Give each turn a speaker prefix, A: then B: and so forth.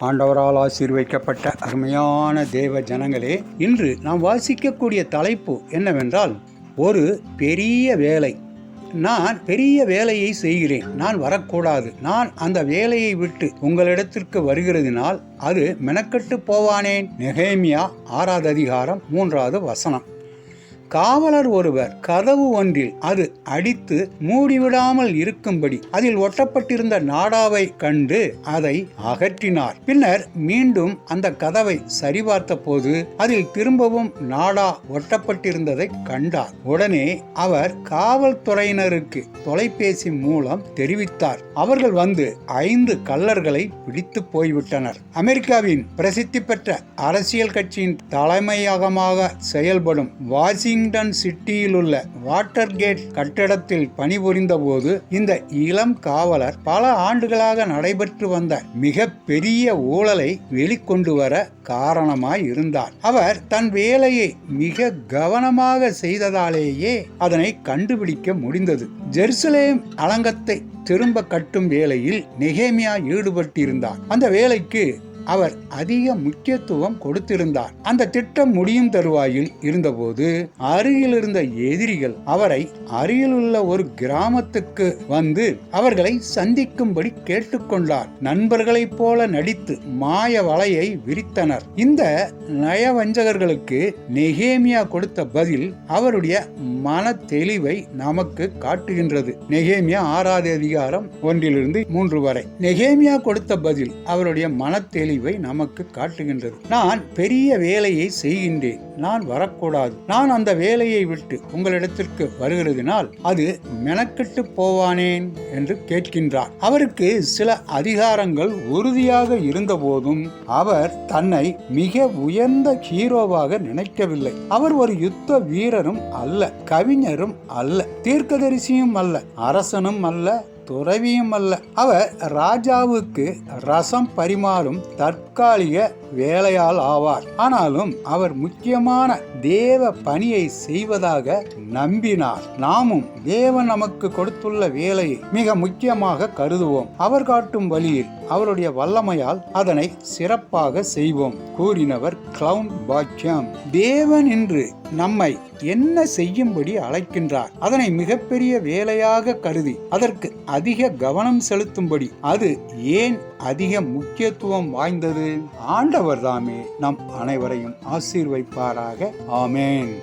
A: ஆண்டவரால் ஆசீர்வைக்கப்பட்ட அருமையான தேவ ஜனங்களே இன்று நாம் வாசிக்கக்கூடிய தலைப்பு என்னவென்றால் ஒரு பெரிய வேலை. நான் பெரிய வேலையை செய்கிறேன் நான் வரக்கூடாது. நான் அந்த வேலையை விட்டு உங்களிடத்திற்கு வருகிறதுனால் அது மெனக்கெட்டு போவானேன். நெகேமியா ஆறாவது அதிகாரம் மூன்றாவது வசனம். காவலர் ஒருவர் கதவு ஒன்றில் அது அடித்து மூடிவிடாமல் இருக்கும்படி அதில் ஒட்டப்பட்டிருந்த நாடாவை கண்டு அதை அகற்றினார். பின்னர் மீண்டும் அந்த கதவை சரிபார்த்த போது அதில் திரும்பவும் நாடா ஒட்டப்பட்டிருந்ததை கண்டார். உடனே அவர் காவல்துறையினருக்கு தொலைபேசி மூலம் தெரிவித்தார். அவர்கள் வந்து ஐந்து கல்லர்களை பிடித்து போய்விட்டனர். அமெரிக்காவின் பிரசித்தி பெற்ற அரசியல் கட்சியின் தலைமையகமாக செயல்படும் வாஷிங் வாஷிங்டன் சிட்டியில் உள்ள வாட்டர் கேட் பணிபுரிந்த போது இந்த இளம் காவலர் பல ஆண்டுகளாக நடைபெற்று வந்த மிக பெரிய ஊழலை வெளிக்கொண்டு வர காரணமாய் இருந்தார். அவர் தன் வேலையை மிக கவனமாக செய்ததாலேயே அதனை கண்டுபிடிக்க முடிந்தது. ஜெருசலேம் அலங்கத்தை திரும்ப கட்டும் வேலையில் நெகேமியா ஈடுபட்டிருந்தார். அந்த வேலைக்கு அவர் அதிக முக்கியத்துவம் கொடுத்திருந்தார். அந்த திட்டம் முடியும் தருவாயில் இருந்தபோது அருகில் இருந்த எதிரிகள் அவரை அருகில் உள்ள ஒரு கிராமத்துக்கு வந்து அவர்களை சந்திக்கும்படி கேட்டுக்கொண்டார். நண்பர்களைப் போல நடித்து மாய வலையை விரித்தனர். இந்த நயவஞ்சகர்களுக்கு நெகேமியா கொடுத்த பதில் அவருடைய மன தெளிவை நமக்கு காட்டுகின்றது. நெகேமியா ஆறாவது அதிகாரம் ஒன்றிலிருந்து மூன்று வரை. நெகேமியா கொடுத்த பதில் அவருடைய மன தெளிவு நமக்கு காட்டுகின்றது. நான் பெரிய வேலையை செய்கின்றேன். நான் வரக்கூடாது. நான் அந்த வேலையை விட்டு உங்களிடத்திற்கு வருகிறதுனால் அது மெனக்கெட்டு போவானேன் என்று கேட்கின்றார். அவருக்கு சில அதிகாரங்கள் உறுதியாக இருந்தபோதும் அவர் தன்னை மிக உயர்ந்த ஹீரோவாக நினைக்கவில்லை. அவர் ஒரு யுத்த வீரரும் அல்ல கவிஞரும் அல்ல தீர்க்கதரிசியும் அல்ல அரசனும் அல்ல துறவியும் அல்ல. அவர் ராஜாவுக்கு ரசம் பரிமாறும் தற்காலிக வேலையால் ஆவார். ஆனாலும் அவர் முக்கியமான தேவ பணியை செய்வதாக நம்பினார். நாமும் தேவன் நமக்கு கொடுத்துள்ள வேலையை மிக முக்கியமாக கருதுவோம். அவர் காட்டும் வழியில் அவருடைய வல்லமையால் அதனை சிறப்பாக செய்வோம் கூறினவர் கிளவுன் பாக்கியம் தேவன் இன்று நம்மை என்ன செய்யும்படி அழைக்கின்றார்? அதனை மிகப்பெரிய வேலையாக கருதி அதற்கு அதிக கவனம் செலுத்தும்படி. அது ஏன் அதிக முக்கியத்துவம் வாய்ந்தது ஆண்டவர் தாமே நம் அனைவரையும் ஆசீர்வைப்பாராக ஆமேன்.